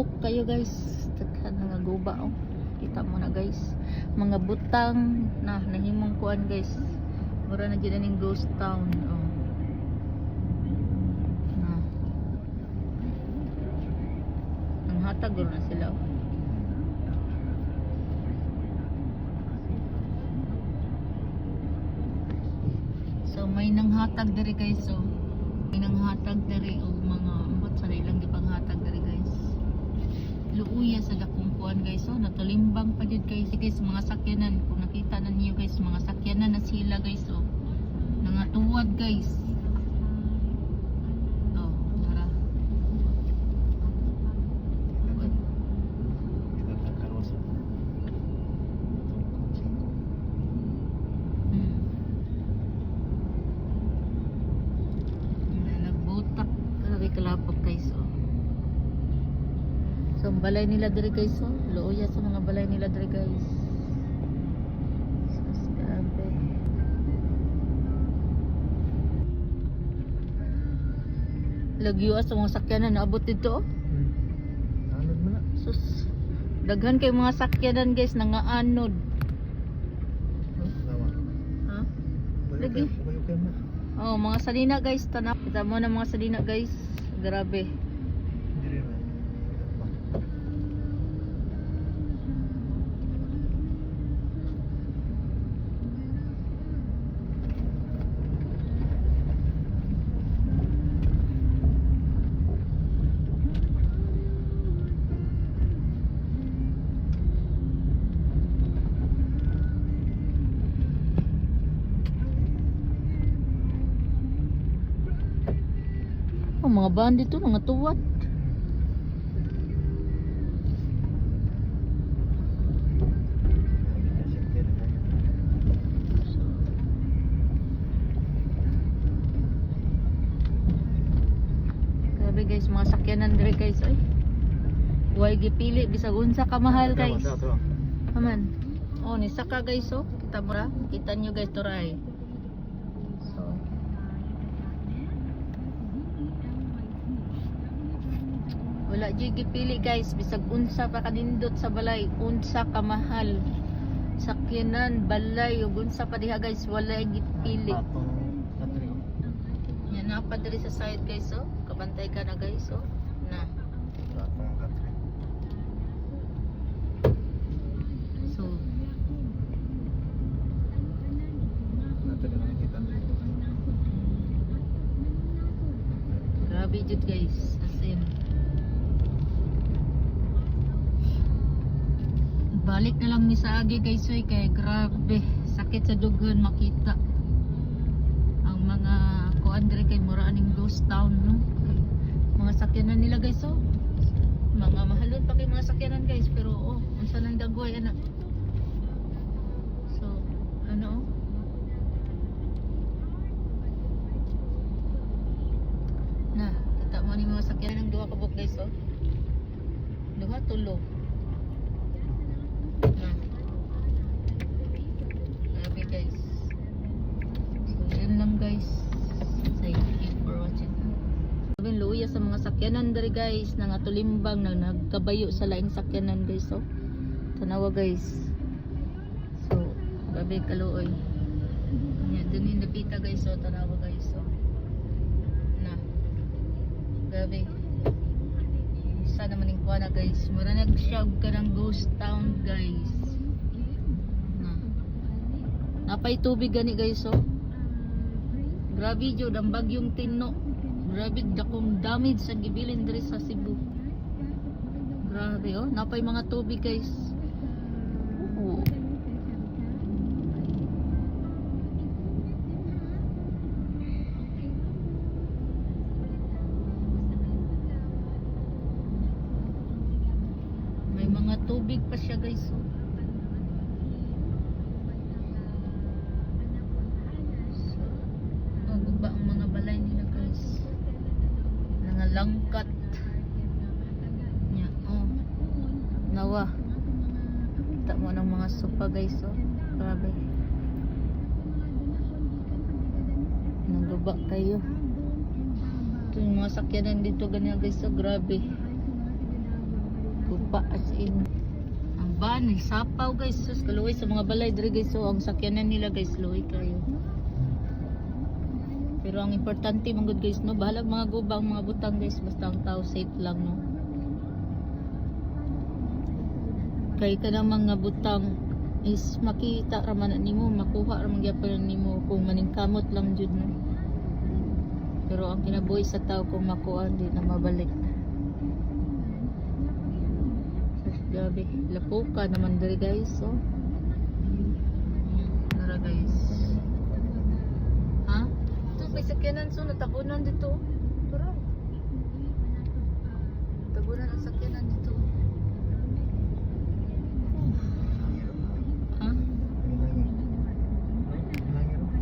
Lapok kayo guys. Daghan nga guba oh. Kita mo na guys. Mga butang na nahimong kuan guys. Mura na dyan ning ghost town. Oh. Na. Ang hatag guro na sila. oh. So may nanghatag diri guys so may nanghatag diri og mga ambot sa ilang gipang hatag diri guys. Luuya sa dakong kuan guys so natulimbang pa jud guys guys mga sakyanan kung nakita na niyo guys mga sakyanan na sila guys so nangatuwad guys. Oh, tara. Hmm. Nagbutak. Grabe kalapot guys oh. So ang balay nila diri guys oh. Looya sa mga balay nila diri guys. Sus, grabe. Lagyo sa mga sakyanan naabot dito oh. Na. Sus. Daghan kay mga sakyanan guys nangaanod. Tama. Ha? Lagi. Oh, mga salina guys, tanap. Kita mo na mga salina guys. Grabe. Oh, mga bandit to, mga tuwat. Grabe guys, mga sakyanan dire guys ay. Huwag gipili bisag unsa ka mahal guys. Aman. Oh, ni saka guys oh. Kita mo ra? Kita nyo guys to ra eh. So. Wala jud gipili guys bisag unsa pa kanindot sa balay, unsa ka mahal. Sakyanan, balay ug unsa pa diha guys, wala gipili. Yan na pa diri sa side guys oh. Kabantay ka na guys oh. Na. So, grabe jud guys. As in, balik na lang mi sa agi guys oy kay grabe sakit sa dugon makita. Ang mga kuan dire kay mura aning ghost town no? Mga sakyanan nila guys oh. Mga mahalon pa kay mga sakyanan guys pero oh unsa nang dagway ana so ano oh? Na kita mo ni mga sakyanan ng duha ka buok guys oh. Duha tulo na grabe guys so yun lang guys thank you for watching Sabi luya sa mga guys nang atulimbang nang nagkabayo sa laing sakyanan guys so tanawa guys. So grabe kaluoy. Nya dun yung napita guys so tanawa guys so na. Grabe sa naman yung na guys. Mura nag-shog ka ng ghost town guys. Na. Napay tubig gani guys so grabe jud ang bagyong tino grabe dakong damage sa gibilin diri sa Cebu. Grabe oh. Napay mga tubig guys. May mga tubig pa siya guys oh. So, maguba ang mga balay nila guys mga langkat nya oh nawa kita mga sopa guys oh. Grabe. Naguba kayo. Ito yung mga sakyanan dito ganyan guys oh. Grabe. Guba as in. Ang ban sapaw guys. Sus kaluoy sa mga balay. Diri guys so ang sakyanan nila guys. Luoy kayo. Pero ang importante mong good guys no? Bahala mga guba mga butang guys. Basta ang tao safe lang no kay ka ng mga butang is makita raman nimo makuha raman gyapon nimo kung maningkamot lang jud no pero ang kinabuhi sa tao kung makuha di na mabalik Grabe, lapuka naman diri guys, oh. Tara guys. Ha? Ito may sakyanan so natabunan dito. Tara. Tabunan ang sakyanan dito. Ha?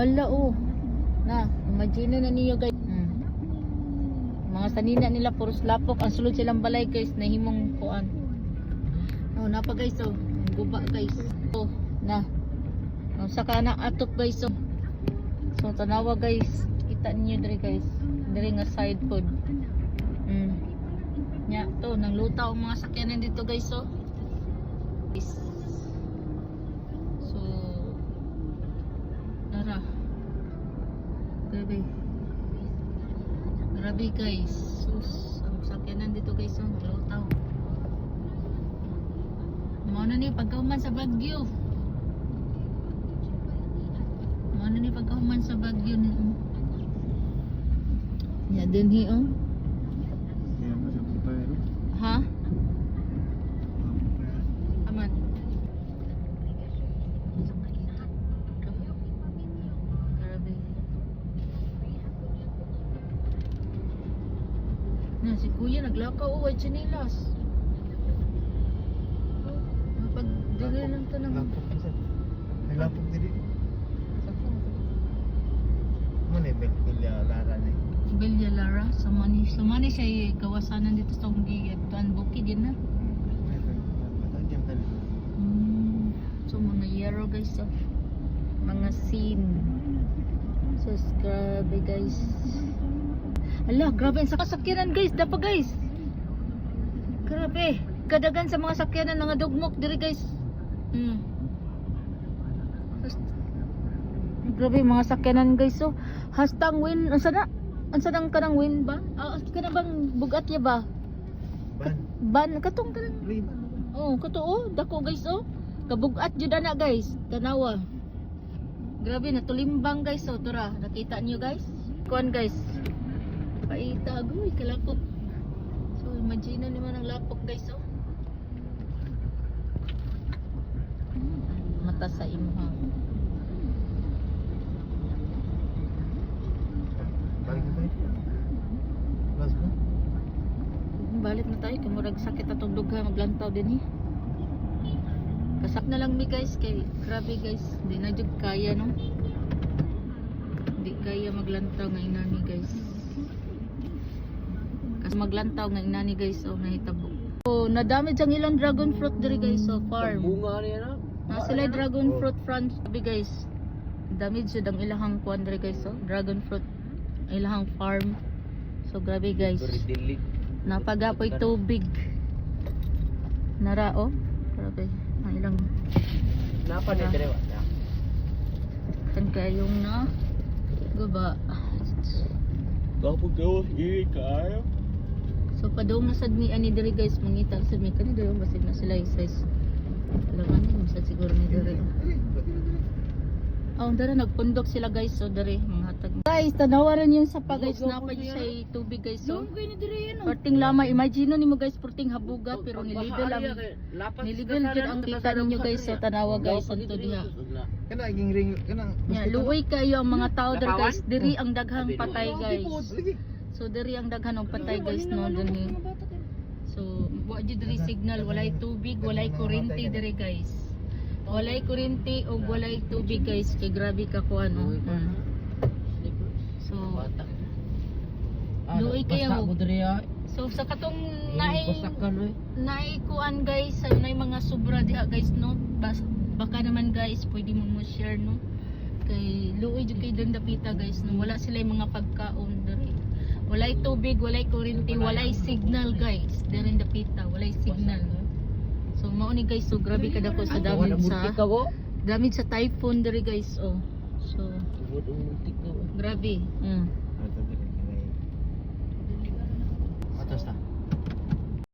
Ala oh. Na, imagine na niyo guys. Hmm. Mga sanina nila puros lapok ang sulod silang balay guys na himong kuan. Oh, napa guys oh. Guba guys. Oh, na. Oh, saka na atok guys oh. So tanawa guys. Kita niyo diri guys. Diri nga side pod. Mm. Nya to nang lutaw ang mga sakyanan dito guys oh. Guys. Grabe. Grabe guys. Sus, ang sakyanan dito guys oh, lutaw. Mao na ni pagkahuman sa Bagyo. Mao na ni pagkahuman sa Bagyo ni. oh. Ya din hi oh. Yan, masuk sa tayo. Ha? Aman. Grabe. Na si Kuya naglakaw oh, white chinelas. Pag dili lang to ng Lapok isa. May lapok diri. Mana bel kuliah lara ni. Belia Lara sa mani sa mani siya kawasanan dito sa Unggi tuan bukid din na. Hmm. So mga yero guys so. Mga scene. So grabe guys. Ala, grabe ang sakasakyanan guys, dapa guys. Grabe. Kadagan sa mga sakyanan nga dugmok diri guys. Hmm. Has- Grabe mga sakyanan guys so. Hastang win, asa na? Asa nang kanang win ba? Ah, kana bang bugat ya ba? Ban. Ban katong kanang. Oh, kato oh, dako guys oh. Kabugat jud na guys, tanawa. Grabe na tulimbang guys oh, tura. Nakita niyo guys? Kuan guys. Paita agoy kalapok. So imagine na naman ang lapok guys oh. Hmm, Mata sa imha. Balik na tayo. Balik na tayo, kamurag sakit atong dugha maglantaw din eh. Kasak na lang mi guys kay grabe guys, di na jud kaya no. Di kaya maglantaw nga inani guys. Kasi maglantaw nga inani guys oh nahitabo. So nadami ang ilang dragon fruit diri guys so farm. Bunga niya na. Na sila dragon fruit farm sabi guys. Dami jud ang ilahang kuan diri guys so dragon fruit ilahang farm. So grabe guys. Napagapoy tubig. Nara oh. Grabe. Ang ilang Napa niya dire wa. tan kayong na guba. Gapog daw i kaayo. So padong na sad ni ani diri guys mangita sa mi kani dayon basig na sila size. Alam ni sa siguro ni diri. Oh, dara nagpundok sila guys so diri hatag. Guys, tanawaran yung sapa guys na pa sa tubig guys so. ni. Porting lama, imagine nimo guys porting habuga pero niligal ang niligal jud ang kita ninyo guys so tanawa guys santo diha. Kana iging ring kana. Ya, luoy kayo ang mga tao der guys. Diri ang daghang patay guys. So diri ang daghan ng patay guys no dinhi. So wa jud diri signal, walay tubig, walay kuryente diri guys. Walay kuryente o walay tubig guys kay grabe ka ko ano. Mm. So Luoy kayo. Basta mo ya. so sa katong naay naay kuan guys, sa naay mga sobra diha guys no. Bas, baka naman guys pwede mo mo share no. Kay luoy jud kay dang dapita guys no. Wala sila mga pagkaon diri. Walay tubig, walay kuryente, walay signal guys. Diri dapita, walay signal. So mao ni guys, so grabe kada ko sa ang sa damage sa typhoon diri guys. Oh. Huwag umuntik na. Grabe. Mm. Atas na.